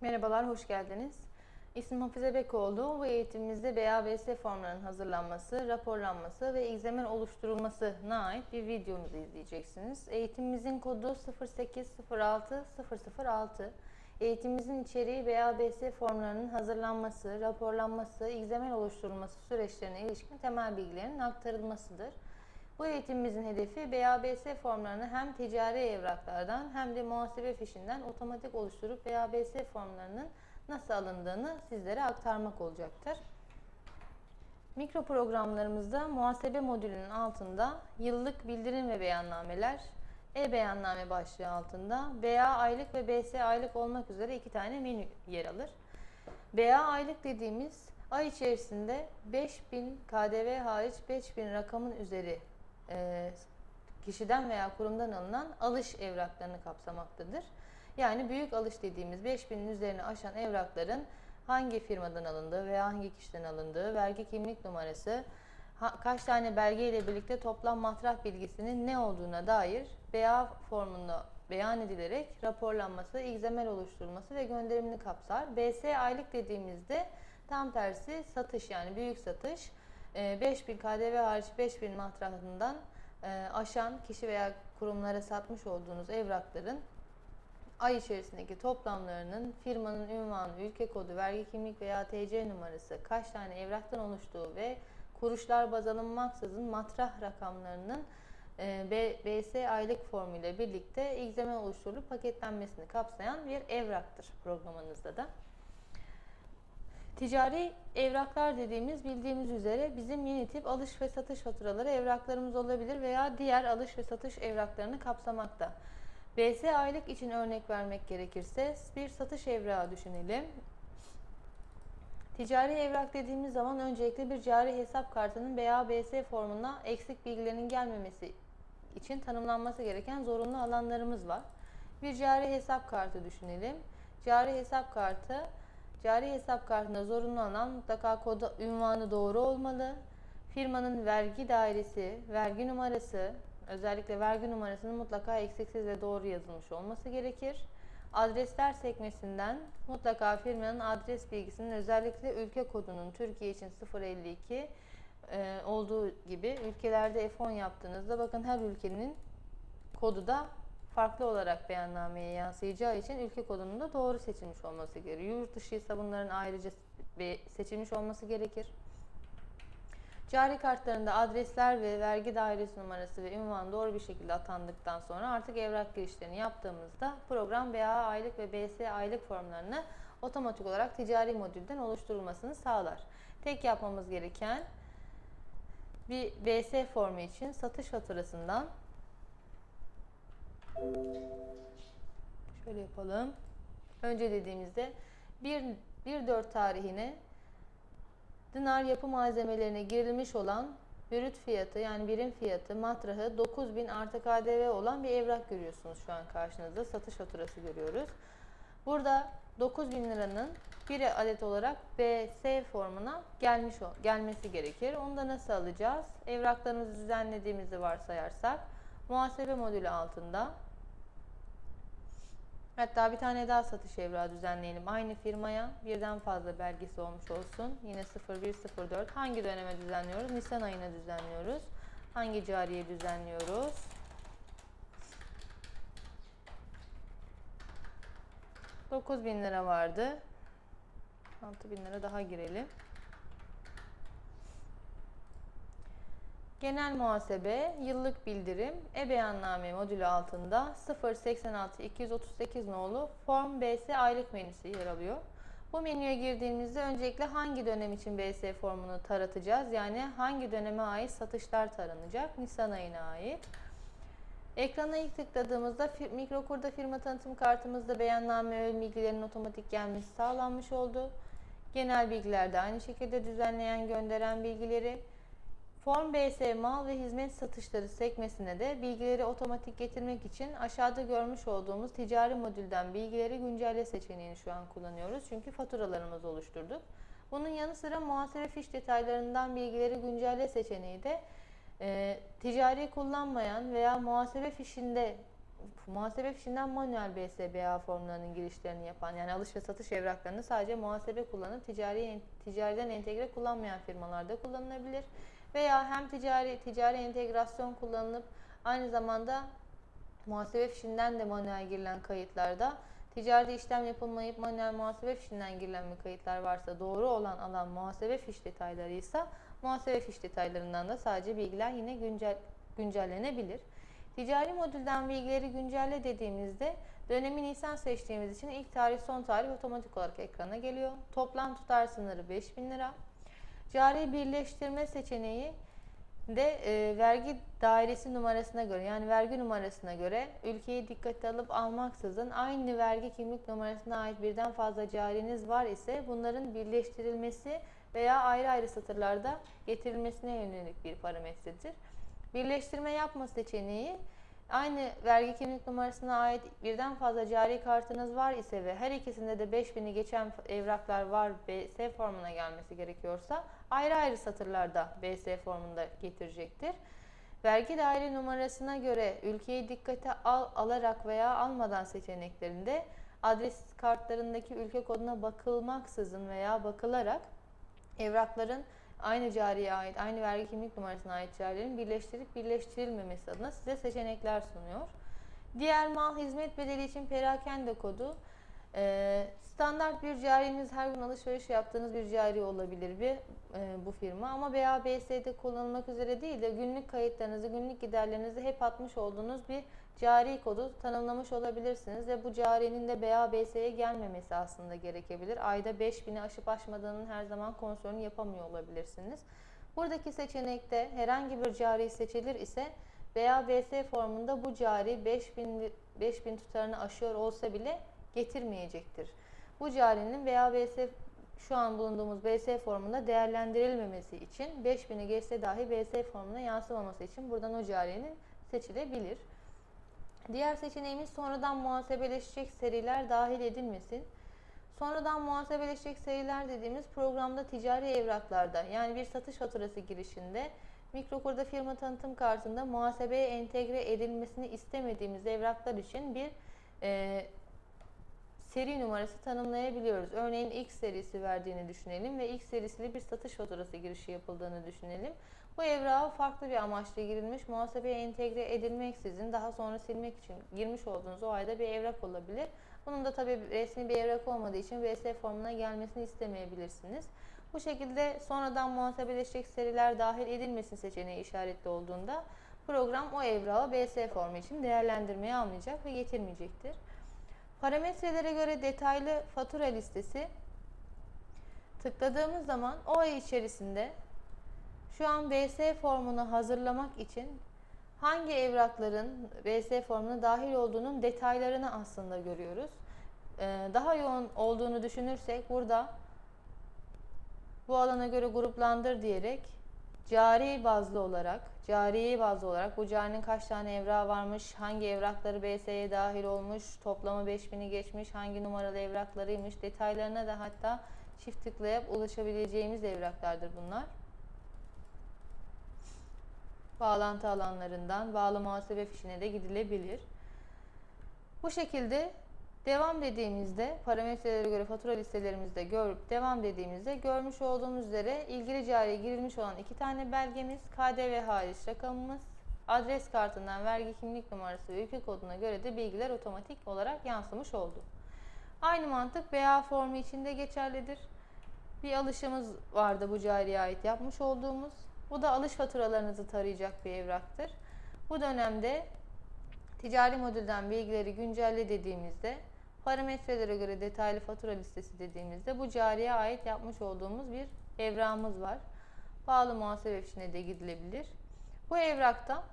Merhabalar, hoş geldiniz. İsmim Hafize Bekoğlu. Bu eğitimimizde BABS formlarının hazırlanması, raporlanması ve egzamen oluşturulmasına ait bir videomuzu izleyeceksiniz. Eğitimimizin kodu 0806006. Eğitimimizin içeriği BABS formlarının hazırlanması, raporlanması, egzamen oluşturulması süreçlerine ilişkin temel bilgilerin aktarılmasıdır. Bu eğitimimizin hedefi BABS formlarını hem ticari evraklardan hem de muhasebe fişinden otomatik oluşturup BABS formlarının nasıl alındığını sizlere aktarmak olacaktır. Mikro programlarımızda muhasebe modülünün altında yıllık bildirim ve beyannameler, e-beyanname başlığı altında BA aylık ve BS aylık olmak üzere iki tane menü yer alır. BA aylık dediğimiz ay içerisinde 5000 KDV hariç 5000 rakamın üzeri e, kişiden veya kurumdan alınan alış evraklarını kapsamaktadır. Yani büyük alış dediğimiz 5000'in üzerine aşan evrakların hangi firmadan alındığı veya hangi kişiden alındığı, vergi kimlik numarası, kaç tane belge ile birlikte toplam matrah bilgisinin ne olduğuna dair BA formunda beyan edilerek raporlanması, egzamel oluşturulması ve gönderimini kapsar. BS aylık dediğimizde tam tersi satış yani büyük satış. E, 5000 KDV hariç 5000 matrahından e, aşan kişi veya kurumlara satmış olduğunuz evrakların ay içerisindeki toplamlarının firmanın ünvanı, ülke kodu, vergi kimlik veya TC numarası, kaç tane evraktan oluştuğu ve kuruşlar baz alınmaksızın matrah rakamlarının e, BS aylık formuyla birlikte egzame oluşturulup paketlenmesini kapsayan bir evraktır programınızda da. Ticari evraklar dediğimiz bildiğimiz üzere bizim yeni tip alış ve satış faturaları evraklarımız olabilir veya diğer alış ve satış evraklarını kapsamakta. BS aylık için örnek vermek gerekirse bir satış evrağı düşünelim. Ticari evrak dediğimiz zaman öncelikle bir cari hesap kartının veya BS formuna eksik bilgilerin gelmemesi için tanımlanması gereken zorunlu alanlarımız var. Bir cari hesap kartı düşünelim. Cari hesap kartı, cari hesap kartında zorunlu alan mutlaka kodu, ünvanı doğru olmalı. Firmanın vergi dairesi, vergi numarası, özellikle vergi numarasının mutlaka eksiksiz ve doğru yazılmış olması gerekir. Adresler sekmesinden mutlaka firmanın adres bilgisinin özellikle ülke kodunun Türkiye için 052 e, olduğu gibi ülkelerde F10 yaptığınızda bakın her ülkenin kodu da farklı olarak beyannameye yansıyacağı için ülke kodunun da doğru seçilmiş olması gerekiyor. Yurt dışı ise bunların ayrıca seçilmiş olması gerekir. Cari kartlarında adresler ve vergi dairesi numarası ve ünvan doğru bir şekilde atandıktan sonra artık evrak girişlerini yaptığımızda program BA aylık ve BS aylık formlarını otomatik olarak ticari modülden oluşturulmasını sağlar. Tek yapmamız gereken bir BS formu için satış faturasından şöyle yapalım. Önce dediğimizde 1 1.4 tarihine Dinar yapı malzemelerine girilmiş olan brüt fiyatı yani birim fiyatı matrahı 9000 artı KDV olan bir evrak görüyorsunuz şu an karşınızda. Satış faturası görüyoruz. Burada 9000 liranın bir adet olarak BS formuna gelmiş gelmesi gerekir. Onu da nasıl alacağız? Evraklarımızı düzenlediğimizi varsayarsak muhasebe modülü altında Hatta bir tane daha satış evrağı düzenleyelim. Aynı firmaya birden fazla belgesi olmuş olsun. Yine 0104. Hangi döneme düzenliyoruz? Nisan ayına düzenliyoruz. Hangi cariye düzenliyoruz? Bin lira vardı. 6 bin lira daha girelim. Genel muhasebe, yıllık bildirim, e-beyanname modülü altında 086 238 nolu Form BS aylık menüsü yer alıyor. Bu menüye girdiğimizde öncelikle hangi dönem için BS formunu taratacağız? Yani hangi döneme ait satışlar taranacak? Nisan ayına ait. Ekrana ilk tıkladığımızda mikrokurda firma tanıtım kartımızda beyanname ve bilgilerin otomatik gelmesi sağlanmış oldu. Genel bilgiler de aynı şekilde düzenleyen gönderen bilgileri, Form BS mal ve hizmet satışları sekmesine de bilgileri otomatik getirmek için aşağıda görmüş olduğumuz ticari modülden bilgileri güncelle seçeneğini şu an kullanıyoruz. Çünkü faturalarımızı oluşturduk. Bunun yanı sıra muhasebe fiş detaylarından bilgileri güncelle seçeneği de e, ticari kullanmayan veya muhasebe fişinde muhasebe fişinden manuel BSBA formlarının girişlerini yapan yani alış ve satış evraklarını sadece muhasebe kullanıp ticari ticariden entegre kullanmayan firmalarda kullanılabilir veya hem ticari ticari entegrasyon kullanılıp aynı zamanda muhasebe fişinden de manuel girilen kayıtlarda ticari işlem yapılmayıp manuel muhasebe fişinden girilen bir kayıtlar varsa doğru olan alan muhasebe fiş detayları ise muhasebe fiş detaylarından da sadece bilgiler yine güncel, güncellenebilir. Ticari modülden bilgileri güncelle dediğimizde dönemi Nisan seçtiğimiz için ilk tarih son tarih otomatik olarak ekrana geliyor. Toplam tutar sınırı 5000 lira. Cari birleştirme seçeneği de e, vergi dairesi numarasına göre yani vergi numarasına göre ülkeyi dikkate alıp almaksızın aynı vergi kimlik numarasına ait birden fazla cariniz var ise bunların birleştirilmesi veya ayrı ayrı satırlarda getirilmesine yönelik bir parametredir. Birleştirme yapma seçeneği aynı vergi kimlik numarasına ait birden fazla cari kartınız var ise ve her ikisinde de 5000'i geçen evraklar var BS formuna gelmesi gerekiyorsa ayrı ayrı satırlarda BS formunda getirecektir. Vergi daire numarasına göre ülkeyi dikkate al, alarak veya almadan seçeneklerinde adres kartlarındaki ülke koduna bakılmaksızın veya bakılarak evrakların aynı cariye ait, aynı vergi kimlik numarasına ait carilerin birleştirip birleştirilmemesi adına size seçenekler sunuyor. Diğer mal hizmet bedeli için perakende kodu e, standart bir cariniz her gün alışveriş yaptığınız bir cari olabilir bir e, bu firma ama BABS'de kullanılmak üzere değil de günlük kayıtlarınızı, günlük giderlerinizi hep atmış olduğunuz bir cari kodu tanımlamış olabilirsiniz ve bu carinin de BABS'ye gelmemesi aslında gerekebilir. Ayda 5000'i aşıp aşmadığının her zaman kontrolünü yapamıyor olabilirsiniz. Buradaki seçenekte herhangi bir cari seçilir ise BABS formunda bu cari 5000 5000 tutarını aşıyor olsa bile getirmeyecektir. Bu carinin BABS şu an bulunduğumuz BS formunda değerlendirilmemesi için 5000'i geçse dahi BS formuna yansımaması için buradan o carinin seçilebilir. Diğer seçeneğimiz sonradan muhasebeleşecek seriler dahil edilmesin. Sonradan muhasebeleşecek seriler dediğimiz programda ticari evraklarda yani bir satış faturası girişinde Mikrokur'da firma tanıtım kartında muhasebeye entegre edilmesini istemediğimiz evraklar için bir e, seri numarası tanımlayabiliyoruz. Örneğin X serisi verdiğini düşünelim ve X serisiyle bir satış faturası girişi yapıldığını düşünelim. Bu evrağa farklı bir amaçla girilmiş, muhasebeye entegre edilmeksizin daha sonra silmek için girmiş olduğunuz o ayda bir evrak olabilir. Bunun da tabii resmi bir evrak olmadığı için VS formuna gelmesini istemeyebilirsiniz. Bu şekilde sonradan muhasebeleşecek seriler dahil edilmesin seçeneği işaretli olduğunda program o evrağı BS formu için değerlendirmeye almayacak ve getirmeyecektir. Parametrelere göre detaylı fatura listesi tıkladığımız zaman o ay içerisinde şu an BS formunu hazırlamak için hangi evrakların BS formuna dahil olduğunun detaylarını aslında görüyoruz. Ee, daha yoğun olduğunu düşünürsek burada bu alana göre gruplandır diyerek cari bazlı olarak, cari bazlı olarak bu carinin kaç tane evrağı varmış, hangi evrakları BS'ye dahil olmuş, toplamı 5000'i geçmiş, hangi numaralı evraklarıymış, detaylarına da hatta çift tıklayıp ulaşabileceğimiz evraklardır bunlar. Bağlantı alanlarından bağlı muhasebe fişine de gidilebilir. Bu şekilde Devam dediğimizde parametrelere göre fatura listelerimizde görüp devam dediğimizde görmüş olduğumuz üzere ilgili cariye girilmiş olan iki tane belgemiz, KDV hariç rakamımız, adres kartından vergi kimlik numarası ve ülke koduna göre de bilgiler otomatik olarak yansımış oldu. Aynı mantık BA formu içinde geçerlidir. Bir alışımız vardı bu cariye ait yapmış olduğumuz. Bu da alış faturalarınızı tarayacak bir evraktır. Bu dönemde ticari modülden bilgileri güncelle dediğimizde parametrelere göre detaylı fatura listesi dediğimizde bu cariye ait yapmış olduğumuz bir evrağımız var. Bağlı muhasebe fişine de gidilebilir. Bu evrakta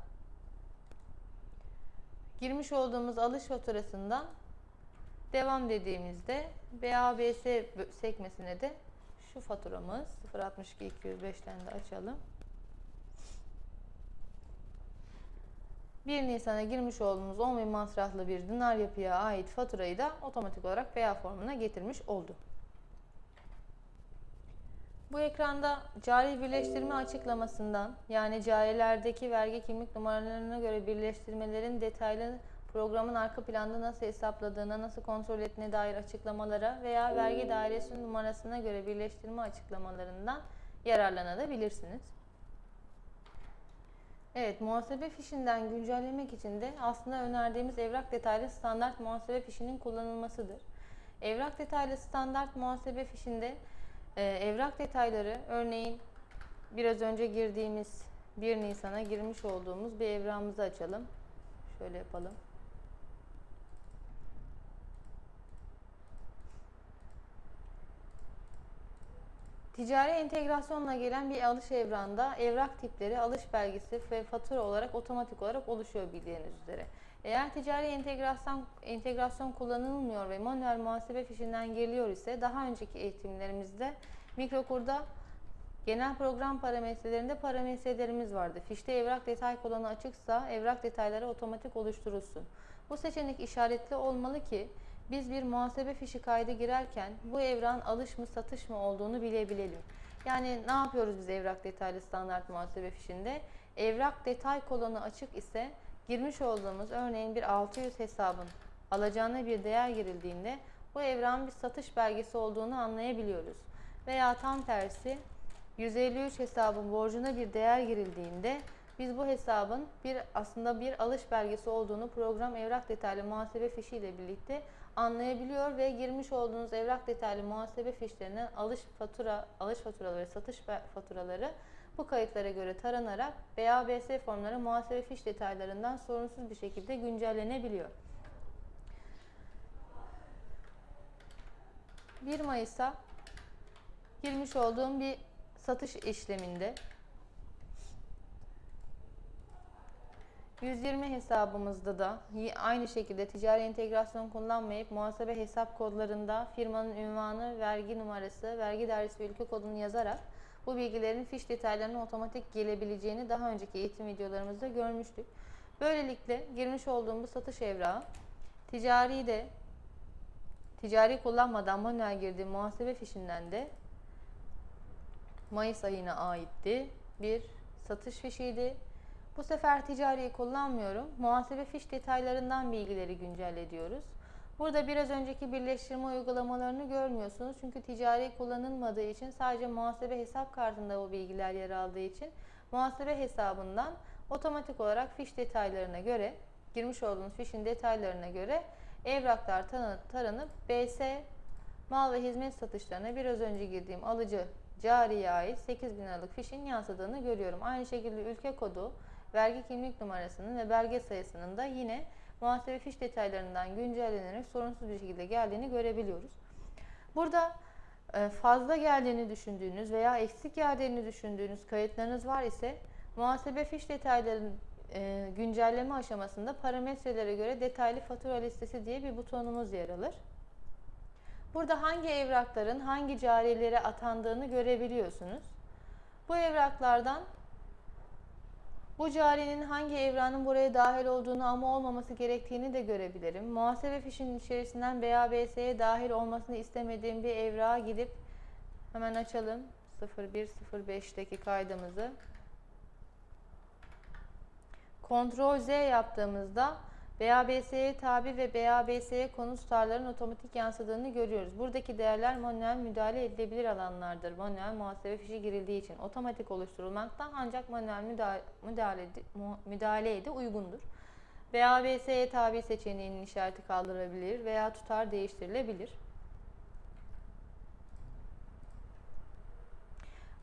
girmiş olduğumuz alış faturasından devam dediğimizde BABS sekmesine de şu faturamız 062 205'ten de açalım. 1 Nisan'a girmiş olduğumuz 10 bin masraflı bir dinar yapıya ait faturayı da otomatik olarak BA formuna getirmiş oldu. Bu ekranda cari birleştirme açıklamasından yani carilerdeki vergi kimlik numaralarına göre birleştirmelerin detaylı programın arka planda nasıl hesapladığına, nasıl kontrol ettiğine dair açıklamalara veya vergi dairesi numarasına göre birleştirme açıklamalarından yararlanabilirsiniz. Evet, muhasebe fişinden güncellemek için de aslında önerdiğimiz evrak detaylı standart muhasebe fişinin kullanılmasıdır. Evrak detaylı standart muhasebe fişinde e, evrak detayları örneğin biraz önce girdiğimiz 1 Nisan'a girmiş olduğumuz bir evrağımızı açalım. Şöyle yapalım. Ticari entegrasyonla gelen bir alış evrağında evrak tipleri alış belgesi ve fatura olarak otomatik olarak oluşuyor bildiğiniz üzere. Eğer ticari entegrasyon, entegrasyon kullanılmıyor ve manuel muhasebe fişinden geliyor ise daha önceki eğitimlerimizde mikrokurda genel program parametrelerinde parametrelerimiz vardı. Fişte evrak detay kolonu açıksa evrak detayları otomatik oluşturulsun. Bu seçenek işaretli olmalı ki biz bir muhasebe fişi kaydı girerken bu evran alış mı satış mı olduğunu bilebilelim. Yani ne yapıyoruz biz evrak detaylı standart muhasebe fişinde? Evrak detay kolonu açık ise girmiş olduğumuz örneğin bir 600 hesabın alacağına bir değer girildiğinde bu evran bir satış belgesi olduğunu anlayabiliyoruz. Veya tam tersi 153 hesabın borcuna bir değer girildiğinde biz bu hesabın bir aslında bir alış belgesi olduğunu program evrak detaylı muhasebe fişi ile birlikte anlayabiliyor ve girmiş olduğunuz evrak detaylı muhasebe fişlerinden alış fatura, alış faturaları satış faturaları bu kayıtlara göre taranarak BABS formları muhasebe fiş detaylarından sorunsuz bir şekilde güncellenebiliyor. 1 Mayıs'a girmiş olduğum bir satış işleminde 120 hesabımızda da aynı şekilde ticari entegrasyon kullanmayıp muhasebe hesap kodlarında firmanın ünvanı, vergi numarası, vergi dairesi ve ülke kodunu yazarak bu bilgilerin fiş detaylarının otomatik gelebileceğini daha önceki eğitim videolarımızda görmüştük. Böylelikle girmiş olduğum bu satış evrağı ticari de ticari kullanmadan manuel girdiğim muhasebe fişinden de Mayıs ayına aitti. Bir satış fişiydi. Bu sefer ticariyi kullanmıyorum. Muhasebe fiş detaylarından bilgileri güncel ediyoruz. Burada biraz önceki birleştirme uygulamalarını görmüyorsunuz. Çünkü ticari kullanılmadığı için sadece muhasebe hesap kartında bu bilgiler yer aldığı için muhasebe hesabından otomatik olarak fiş detaylarına göre girmiş olduğunuz fişin detaylarına göre evraklar taranıp BS mal ve hizmet satışlarına biraz önce girdiğim alıcı cariye ait 8 bin liralık fişin yansıdığını görüyorum. Aynı şekilde ülke kodu, vergi kimlik numarasının ve belge sayısının da yine muhasebe fiş detaylarından güncellenerek sorunsuz bir şekilde geldiğini görebiliyoruz. Burada e, fazla geldiğini düşündüğünüz veya eksik geldiğini düşündüğünüz kayıtlarınız var ise muhasebe fiş detaylarının e, güncelleme aşamasında parametrelere göre detaylı fatura listesi diye bir butonumuz yer alır. Burada hangi evrakların hangi cariyelere atandığını görebiliyorsunuz. Bu evraklardan bu carinin hangi evranın buraya dahil olduğunu ama olmaması gerektiğini de görebilirim. Muhasebe fişinin içerisinden BABS'ye dahil olmasını istemediğim bir evrağa gidip hemen açalım. 0105'teki kaydımızı. Ctrl Z yaptığımızda BABS'ye tabi ve BABS'ye konu tutarların otomatik yansıdığını görüyoruz. Buradaki değerler manuel müdahale edilebilir alanlardır. Manuel muhasebe fişi girildiği için otomatik oluşturulmakta ancak manuel müdahale, müdahale, müdahaleye de uygundur. BABS'ye tabi seçeneğinin işareti kaldırılabilir veya tutar değiştirilebilir.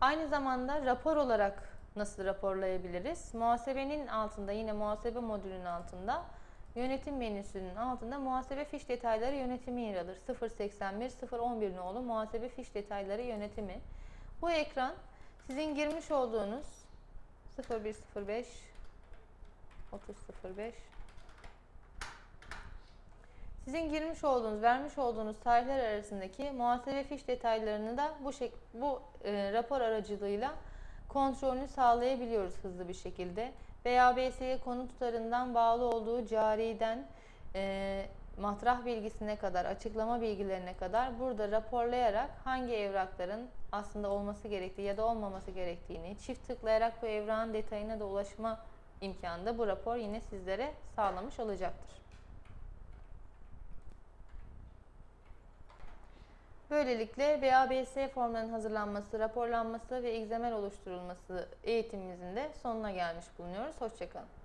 Aynı zamanda rapor olarak nasıl raporlayabiliriz? Muhasebenin altında yine muhasebe modülünün altında Yönetim menüsünün altında muhasebe fiş detayları yönetimi yer alır. 081 011 nolu muhasebe fiş detayları yönetimi. Bu ekran sizin girmiş olduğunuz 0105 3005 sizin girmiş olduğunuz, vermiş olduğunuz tarihler arasındaki muhasebe fiş detaylarını da bu şek bu e, rapor aracılığıyla kontrolünü sağlayabiliyoruz hızlı bir şekilde veya BS'ye konu tutarından bağlı olduğu cariden e, matrah bilgisine kadar, açıklama bilgilerine kadar burada raporlayarak hangi evrakların aslında olması gerektiği ya da olmaması gerektiğini, çift tıklayarak bu evrağın detayına da ulaşma imkanı da bu rapor yine sizlere sağlamış olacaktır. Böylelikle BABS formlarının hazırlanması, raporlanması ve egzamel oluşturulması eğitimimizin de sonuna gelmiş bulunuyoruz. Hoşçakalın.